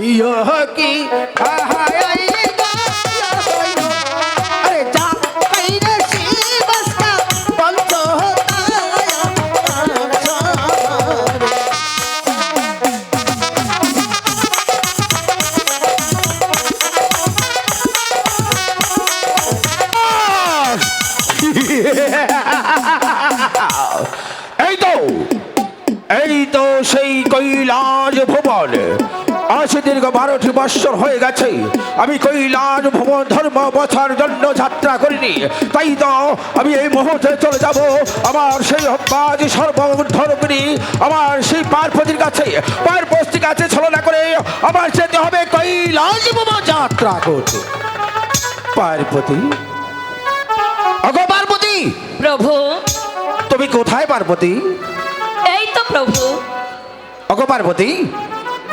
ইয়ো কি আহাই গেছে আমি কৈলাস ভবন ধর্ম বছর জন্য যাত্রা করিনি। তাই তো আমি এই মুহূর্তে চলে যাব আমার সেই হব্বাজ সর্বধর্মিনী আমার সেই পার্বতীর কাছে। পার্বতীর কাছে ছলনা করে আমার যেতে হবে কৈলাস ভবন যাত্রা করতে। পার্বতী? অগো পার্বতী! প্রভু। তুমি কোথায় পার্বতী? এই তো প্রভু। অগো পার্বতী!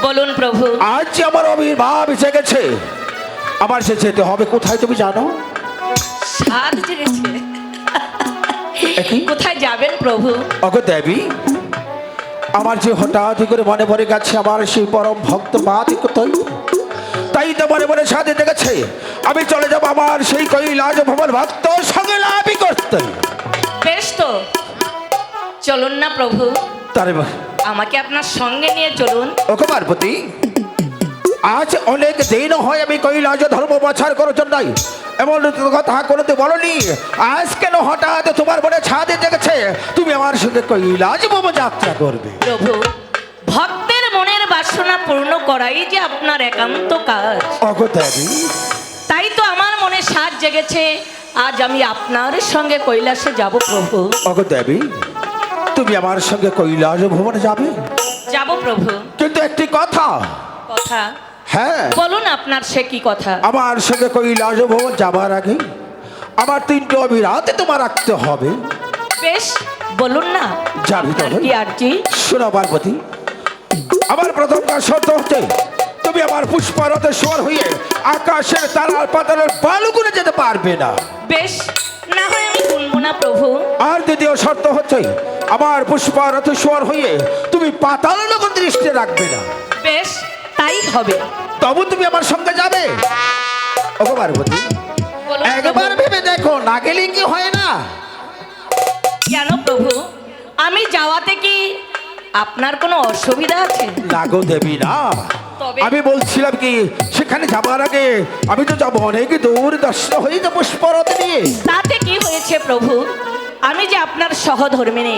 বলুন প্রভু। আজ যে আমার আবির্ভাব এসে গেছে আমার সে যেতে হবে। কোথায় তুমি জানো? সাত জেগেছে কোথায় যাবেন প্রভু? অগো দেবী আমার যে হঠাৎ করে মনে পড়ে গেছে আমার সেই পরম ভক্ত মা কোথায় তাই তো মনে মনে সাথে দেখেছে আমি চলে যাব আমার সেই কৈলাস ভবন ভক্ত সঙ্গে লাভই করতে। বেশ তো। চলুন না প্রভু। তারে আমাকে আপনার সঙ্গে নিয়ে চলুন। ওকে পার্বতী আজ অনেক দিন হয় আমি কৈলাস ধর্ম প্রচার করার জন্যই। এমন কথা কোনোতে বলনি। আজ কেন হঠাৎ তোমার মনে ছাদে দেখেছে? তুমি আমার সঙ্গে কৈলাস বাবু যাত্রা করবে। প্রভু ভক্তের মনের বাসনা পূর্ণ করাই যে আপনার একান্ত কাজ। অগো দেবী। তাই তো আমার মনে সাজ জেগেছে। আজ আমি আপনার সঙ্গে কৈলাসে যাব প্রভু। অগো দেবী তুমি আমার সঙ্গে কৈলাস ভ্রমণে যাবে? যাব প্রভু। কিন্তু একটি কথা। কথা? হ্যাঁ। বলুন আপনার সে কি কথা? আমার সঙ্গে কৈলাস ভ্রমণ যাবার আগে আমার তিনটে অবিরাতে তোমার রাখতে হবে। বেশ বলুন না। যাবি আপনার তবে? কি? শোনো পার্বতী আমার প্রথম কাজ শর্ত হচ্ছে তুমি আমার পুষ্পারথে সোয়ার হয়ে আকাশের তারার পাতালের বালু করে যেতে পারবে না। বেশ না হয় না প্রভু। আর দ্বিতীয় শর্ত হচ্ছে আমার পুষ্পারথে সোয়ার হয়ে তুমি পাতাল লোকের দৃষ্টি রাখবে না। বেশ তাই হবে। তবু তুমি আমার সঙ্গে যাবে। ওগো পার্বতী একবার ভেবে দেখো না গেলে কি হয় না? কেন প্রভু আমি যাওয়াতে কি আপনার কোনো অসুবিধা আছে? লাগো দেবী না। আমি বলছিলাম কি সেখানে যাবার আগে আমি তো যাব অনেক দূর দর্শন হয়ে যাব পুষ্পরথ নিয়ে। হয়েছে প্রভু আমি যে আপনার সহধর্মিনী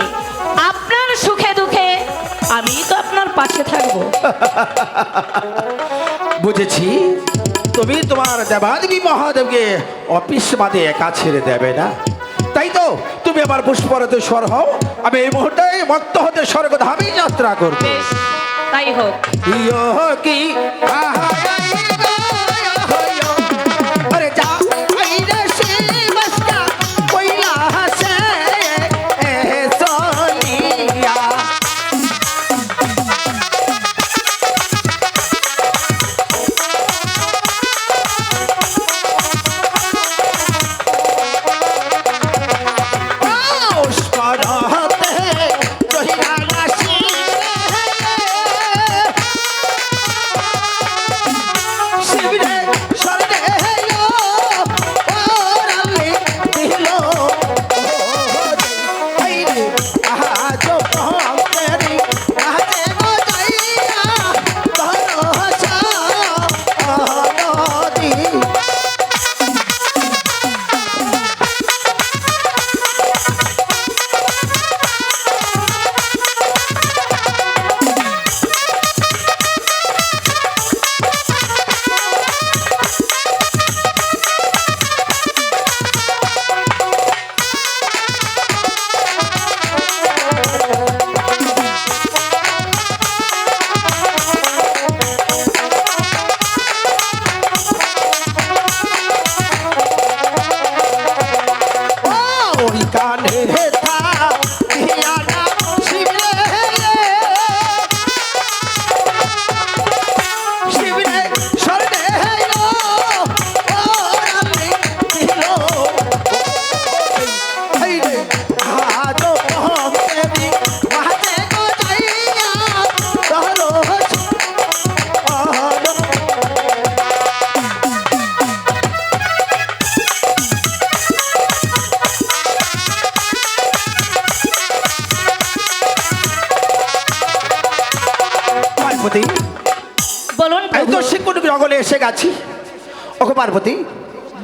আপনার সুখে দুঃখে আমি তো আপনার পাশে থাকব। বুঝেছি তুমি তোমার দেবাদেবী মহাদেবকে অফিস বাদে একা ছেড়ে দেবে না। তাই তো তুমি আমার পুষ্পরতে স্বর হও আমি এই মুহূর্তে মত্ত হতে স্বর্গ ধামে যাত্রা করব। তাই হোক। কি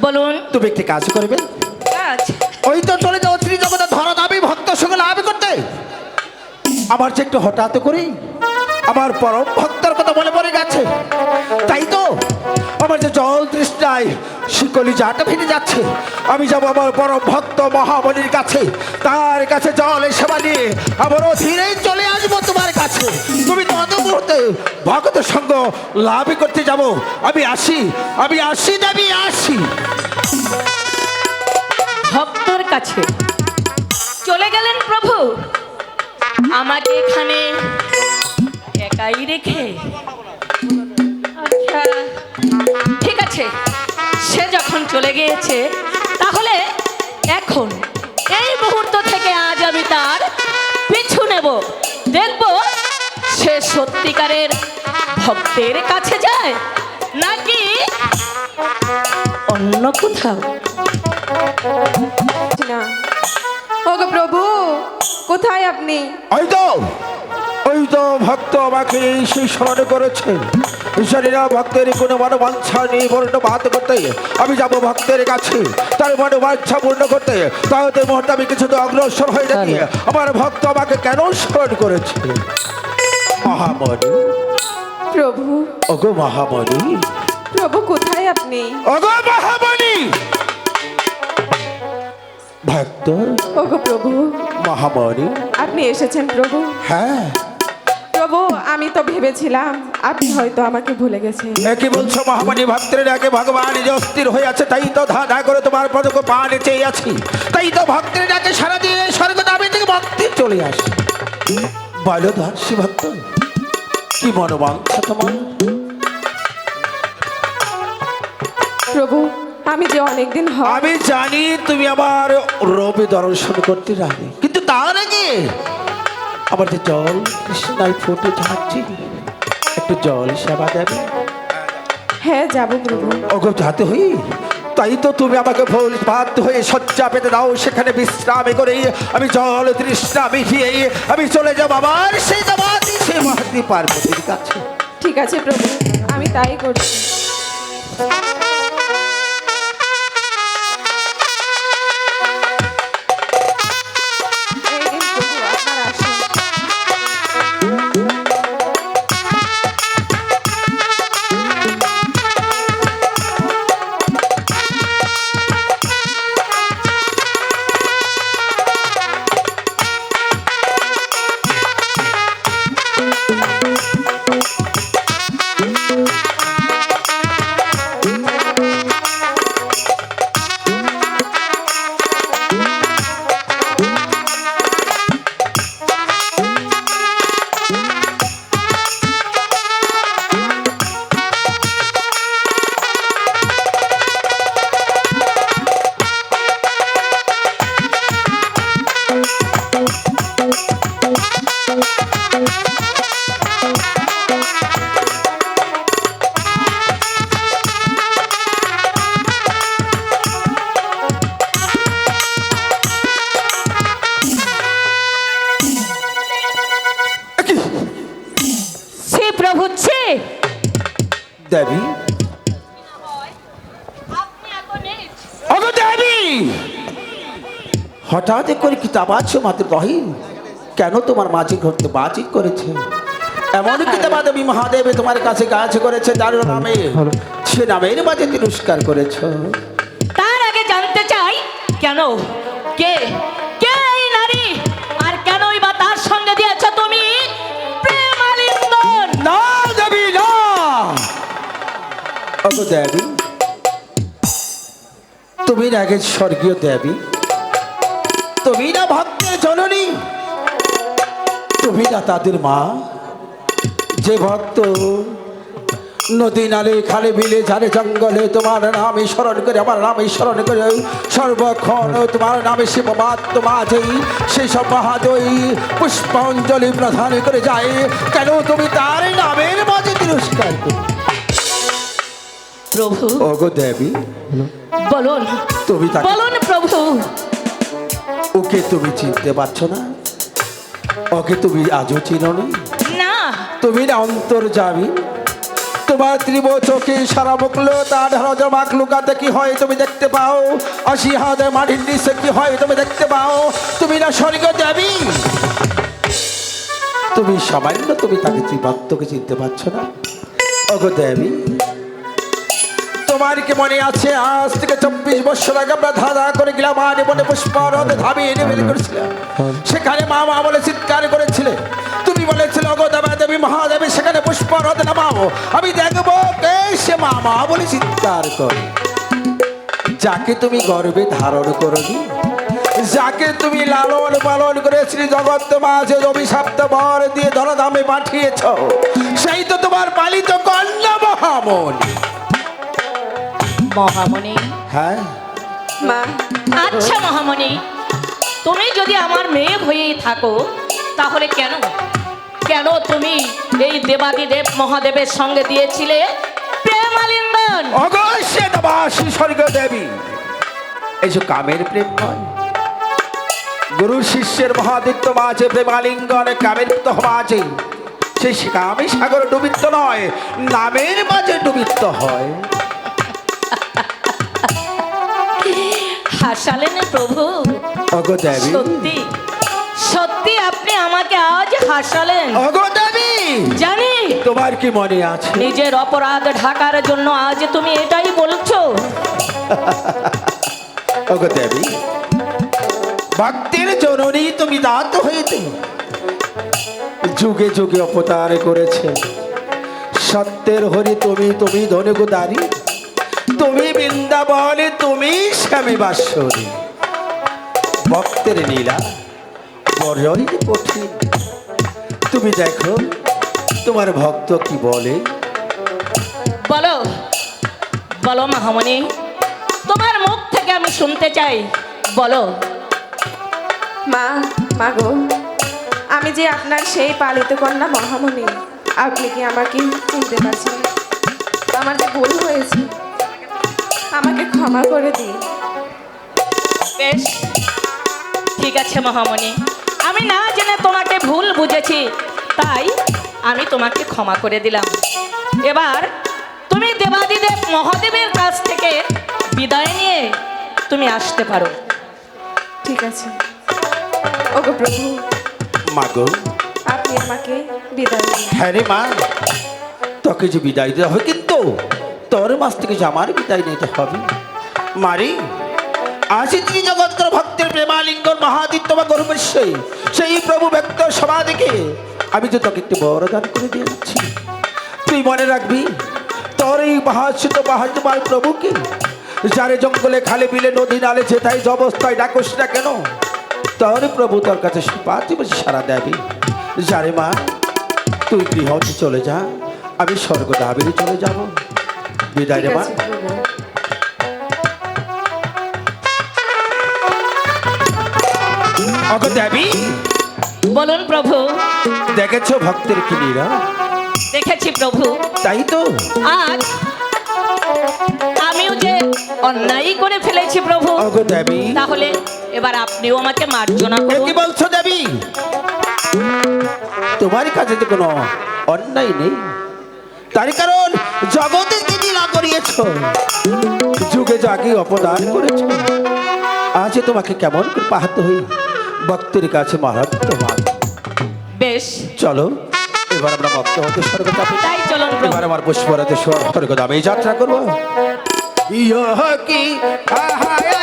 বলুন। তুমি একটি কাজ করবে। কাজ? ওই তো চলে যাও শ্রী জগতে ধরা দাবি ভক্ত সঙ্গে লাভ করতে। আমার যে একটু হঠাৎ করে আমার পরম ভক্তের কথা মনে পড়ে গেছে। তাই তো আমার যে জল তৃষ্ণায় শিকলি জাটা ফিরে যাচ্ছে। আমি যাব আমার পরম ভক্ত মহাবলীর কাছে। তার কাছে জল সেবা নিয়ে আমার ধীরেই চলে আসব তোমার কাছে। তুমি মুহূর্তে ভক্ত সঙ্গ লাভ করতে যাব। আমি আসি আমি আসি দেবী আসি। ভক্তর কাছে। চলে গেলেন প্রভু। আমাকে এখানে একাই রেখে। আচ্ছা ঠিক আছে। সে যখন চলে গিয়েছে, তাহলে এখন এই মুহূর্ত থেকে আজ আমি তার পিছু নেব। দেখব সে সত্যিকারের ভক্তের কাছে যায় নাকি অন্য কোথাও? না। ওগো প্রভু কোথায় আপনি? ওই তো ওই তো ভক্ত আমাকে সেই স্মরণ করেছে। ঈশ্বরীরা ভক্তের কোনো মনোবাঞ্ছা নিয়ে পূর্ণ বাদ করতে। আমি যাব ভক্তের কাছে তার মনোবাঞ্ছা পূর্ণ করতে। তাহলে মুহূর্তে আমি কিছু তো অগ্রসর হয়ে যাই আমার ভক্ত আমাকে কেন স্মরণ করেছে? মহামণি। প্রভু। ওগো মহামণি। প্রভু কোথায় আপনি? ওগো মহামণি। ভক্ত। ওগো প্রভু। মহামণি। আপনি এসেছেন প্রভু। হ্যাঁ। প্রভু আমি তো ভেবেছিলাম আপনি হয়তো আমাকে ভুলে গেছেন। কি বলছো মহামানী ভক্তের ডাকে? ভগবান যে অস্থির হয়ে আছে তাই তো ধা ধা করে তোমার পদক পানে চেয়ে আছি। তাই তো ভক্তের ডাকে সারা দিয়ে স্বর্গ দাবি থেকে ভক্তি চলে আসে। বলো দাসী ভক্ত কি মনোবাঞ্ছা তোমার? প্রভু আমি যে অনেকদিন হয় আমি জানি তুমি আমার রবি দর্শন করতে রাখি কিন্তু তার আগে আমার যে জল কৃষ্ণায় ফুটে যাচ্ছি একটু জল সেবা দেবে। হ্যাঁ যাব প্রভু। ওগো যাতে হই। তাই তো তুমি আমাকে ভুল ভাত হয়ে শয্যা পেতে দাও, সেখানে বিশ্রামে করে আমি জল তৃষ্ণা মিটিয়ে আমি চলে যাব আবার সেই যাবাতি সে মহাত্মী পার্বতীর কাছে। ঠিক আছে প্রভু, আমি তাই করছি। হঠাৎ করে কি চাবাচ্ছ মাত্র রহিম? কেন তোমার মাঝে ঘটতে বাজি করেছে? এমন কি দেবা দেবী মহাদেব তোমার কাছে কাজ করেছে যার নামে সে নামের মাঝে তিরস্কার করেছ। তার আগে জানতে চাই কেন? কে? কে এই নারী? আর কেনই বা তার সঙ্গে দিয়েছ তুমি? না দেবী না! দেবী? তুমি আগে স্বর্গীয় দেবী? তুমি না ভক্তের জননী। তুমি না তাদের মা। যে ভক্ত নদী নালে খালে বিলে ঝাড়ে জঙ্গলে তোমার নামে স্মরণ করে আমার নামে স্মরণ করে সর্বক্ষণ তোমার নামে শিববাদ মাঝেই সেই সব মহাদয়ী পুষ্পাঞ্জলি প্রধান করে যায়। কেন তুমি তার নামের মাঝে তিরস্কার করো প্রভু। ওগো দেবী। বলুন। তুমি বলুন প্রভু। ওকে তুমি চিনতে পারছ না? ওকে তুমি আজও চিনো না? তুমি না অন্তর যাবি? তোমার ত্রিব চোখে সারা মুখলো তার হাজার মাখলুকাতে কি হয় তুমি দেখতে পাও? আশি হাজার মাটির নিচে কি হয় তুমি দেখতে পাও? তুমি না স্বর্গ যাবি? তুমি সামান্য তুমি তাকে জীবাত্মকে চিনতে পারছ না? ওগো দেবী তোমার কি মনে আছে? আজ থেকে চব্বিশ বছর আগে আমরা ধাঁধা করে গেলাম আর মনে পুষ্পরথ ধাবিয়ে নেমে করেছিলাম সেখানে মা মা বলে চিৎকার করেছিলে। তুমি বলেছিলে অগো দেবা দেবী মহাদেবী, সেখানে পুষ্পরথ নামাও। আমি দেখব কে সে মা মা বলে চিৎকার করে। যাকে তুমি গর্বে ধারণ করনি, যাকে তুমি লালন পালন করে শ্রী জগৎ মাঝে অভিশাপ্ত বর দিয়ে ধরধামে পাঠিয়েছ, সেই তো তোমার পালিত কন্যা মহামণি। মহামণি। হ্যাঁ। মা। আচ্ছা মহামণি তুমি যদি আমার মেয়ে হয়েই থাকো তাহলে কেন? কেন তুমি এই দেবাদিদেব মহাদেবের সঙ্গে দিয়েছিলে প্রেমালিঙ্গন? অবশ্যই নবাসী স্বর্গ দেবী। এই যে কামের প্রেম নয়। গুরু শিষ্যের মহাদিত্য মাঝে প্রেমালিঙ্গনে কামের তো মাঝে। সেই কামে সাগর ডুবিত্ব নয় নামের মাঝে ডুবিত্ব হয়। হাসালেন প্রভু। অগ দেবী। সত্যি। সত্যি আপনি আমাকে আজ হাসালেন। অগ দেবী। জানি। তোমার কি মনে আছে? নিজের অপরাধ ঢাকার জন্য আজ তুমি এটাই বলছো। অগ দেবী ভক্তের জননী তুমি দাঁত হইতে যুগে যুগে অপতার করেছে। সত্যের হরি তুমি তুমি ধনুগুদারি তুমি বৃন্দাবনে তুমি স্বামী বাসরি ভক্তের নীলা বড়ই কঠিন। তুমি দেখো তোমার ভক্ত কি বলে? বলো বলো মহামণি তোমার মুখ থেকে আমি শুনতে চাই। বলো। মা মা গো আমি যে আপনার সেই পালিত কন্যা মহামণি আপনি কি আমাকে চিনতে পারছেন? আমার যে ভুল হয়েছে আমাকে ক্ষমা করে দিন। বেশ ঠিক আছে মহামণি। আমি না জেনে তোমাকে ভুল বুঝেছি তাই আমি তোমাকে ক্ষমা করে দিলাম। এবার তুমি দেবাদিদেব মহাদেবের কাছ থেকে বিদায় নিয়ে তুমি আসতে পারো। ঠিক আছে। ওগো প্রভু মাগো আপনি আমাকে বিদায় দিন। হ্যাঁ রে মা তোকে যে বিদায় দিতে হবে কিন্তু তোর মাস থেকে যে আমার বিদায় নিতে হবে। মারি, আসি তিনি জগৎকর ভক্তের প্রেমালিঙ্গন মহাদিত্য বা গর্বেশ্বই সেই প্রভু ব্যক্ত সমাধিকে আমি তো তোকে একটি বরদান করে দিয়েছি। তুই মনে রাখবি, তোর এই বাহাসিত বাহাজমাল প্রভুকে যারে জঙ্গলে খালে বিলে নদী নালে যেথায় যে অবস্থায় ডাকস না কেন, তোর প্রভু তোর কাছে সুপাতি বসে সারা দেবি। যারে মা, তুই গৃহতে চলে যা, আমি স্বর্গ দাবিরে চলে যাব। বিদায় অগ দেবী। বলুন প্রভু। দেখেছ ভক্তের কিনিরা দেখেছি প্রভু। তাই তো। আজ আমিও যে অন্যায় করে ফেলেছি প্রভু দেবী। তাহলে এবার আপনিও আমাকে মার্জনা করুন। কি বলছো দেবী? তোমার কাছে তো কোনো অন্যায় নেই। তার কারণ জগতে তিনি না করিয়েছ। যুগে যাকে অপদান করেছ। আজ তোমাকে কেমন করে পাহাতে হই? ভক্তের কাছে মারাত্মক বেশ। চলো এবার আমরা ভক্ত হতে স্বর্গ যাব তাই চলুন প্রভু। এবার আমার পুষ্পরাতে স্বর্গ দামে যাত্রা করব। ইহ কি আহাই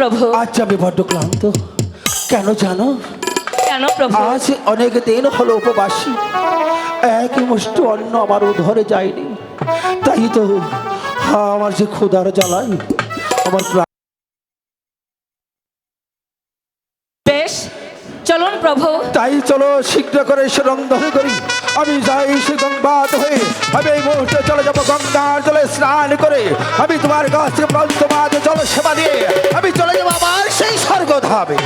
প্রভু। আজ আমি বড্ড ক্লান্ত। কেন জানো? কেন প্রভু? আজ অনেক দিন হলো উপবাসী। এক মুষ্টি অন্ন আমার উধরে যায়নি। তাই তো আমার যে ক্ষুধার জ্বালাই আমার বেশ চলুন প্রভু। তাই চলো শীঘ্র করে সে রংধরে করি। আমি যাই সে গঙ্গা হয়ে, আমি এই মুহূর্তে চলে যাব গঙ্গার জলে স্নান করে। আমি তোমার কাছ থেকে তোমার জল সেবা দিয়ে, আমি চলে যাব আমার সেই স্বর্গ ধাবে